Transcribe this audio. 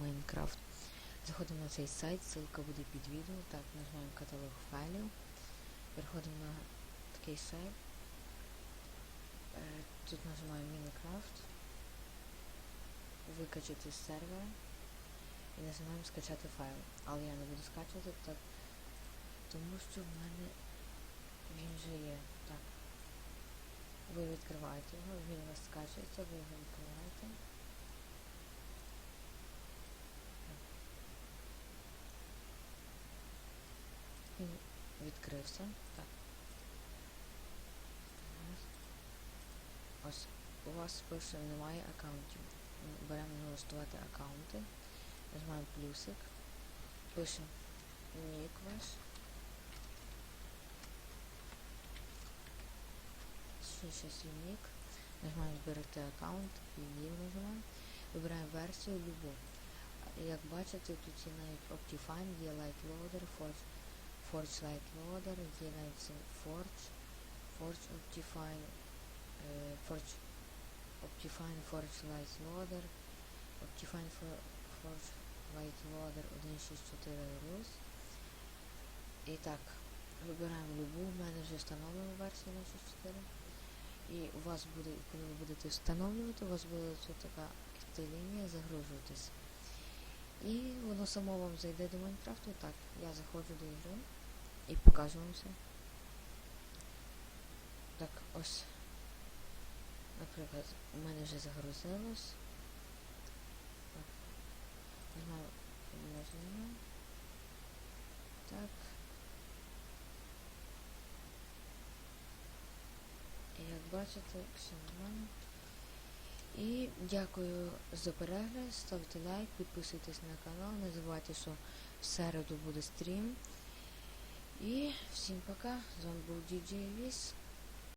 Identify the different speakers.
Speaker 1: Майнкрафт. Заходимо на цей сайт, ссылка буде під відео. Так, нажимаємо каталог файлів. Переходимо на такий сайт. Е, Тут нажимаємо Minecraft. Викачати з сервера. І нажимаємо скачати файл. Але я не буду скачувати, так, тому що в мене він вже є. Так. Ви відкриваєте його, він у вас скачується, ви його відкриваєте. Він відкрився. Так. Ось у вас пише немає аккаунтів. Беремо налаштувати аккаунти. Нажимаємо плюсик. Пишемо нік ваш. Нік. Нажимаємо зберегти аккаунт і нажимаємо. Вибираємо версію любу. Як бачите, тут є навіть Optifine, є Light Loader, Forge, Forge Light Loader, є навіть Forge, Forge Optifine, е, Forge Optifine Forge Light Loader, Optifine For- Forge Light Loader 1.6.4 RUS. І так, вибираємо любу, в мене вже встановлена версія 1.6.4. І у вас буде, коли ви будете встановлювати, у вас буде тут така йти лінія загружуватись. І воно само вам зайде до Майнкрафту. Так, я заходжу до ігри і покажу вам все. Так, ось. Наприклад, у мене вже загрузилось. Так. Обмеження. Так. І як бачите, все нормально. І дякую за перегляд, ставте лайк, підписуйтесь на канал, не забувайте, що в середу буде стрім. І всім пока. З вами був DJ Віс.